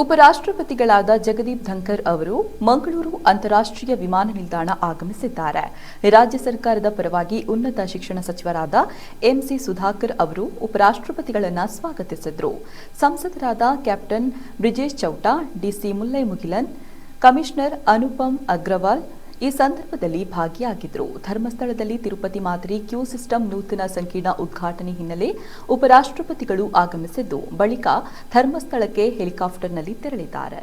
ಉಪರಾಷ್ಟ್ರಪತಿಗಳಾದ ಜಗದೀಪ್ ಧಂಕರ್ ಅವರು ಮಂಗಳೂರು ಅಂತಾರಾಷ್ಟ್ರೀಯ ವಿಮಾನ ನಿಲ್ದಾಣ ಆಗಮಿಸಿದ್ದಾರೆ. ರಾಜ್ಯ ಸರ್ಕಾರದ ಪರವಾಗಿ ಉನ್ನತ ಶಿಕ್ಷಣ ಸಚಿವರಾದ ಎಂಸಿ ಸುಧಾಕರ್ ಅವರು ಉಪರಾಷ್ಟ್ರಪತಿಗಳನ್ನು ಸ್ವಾಗತಿಸಿದರು. ಸಂಸದರಾದ captain Brijesh Chowta DC Mullai Mugilan commissioner Anupam Agrawal ಈ ಸಂದರ್ಭದಲ್ಲಿ ಭಾಗಿಯಾಗಿದ್ದರು. ಧರ್ಮಸ್ಥಳದಲ್ಲಿ ತಿರುಪತಿ ಮಾದರಿ ಕ್ಯೂ ಸಿಸ್ಟಮ್ ನೂತನ ಸಂಕೀರ್ಣ ಉದ್ಘಾಟನೆ ಹಿನ್ನೆಲೆ ಉಪರಾಷ್ಟ್ರಪತಿಗಳು ಆಗಮಿಸಿದ್ದು, ಬಳಿಕ ಧರ್ಮಸ್ಥಳಕ್ಕೆ ಹೆಲಿಕಾಪ್ಟರ್ನಲ್ಲಿ ತೆರಳಿದ್ದಾರೆ.